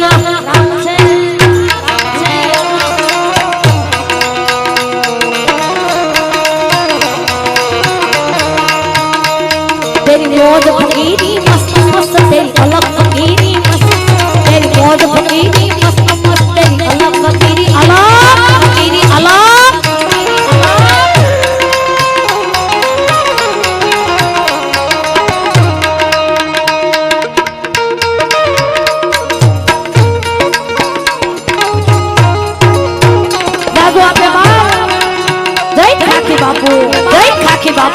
না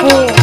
ও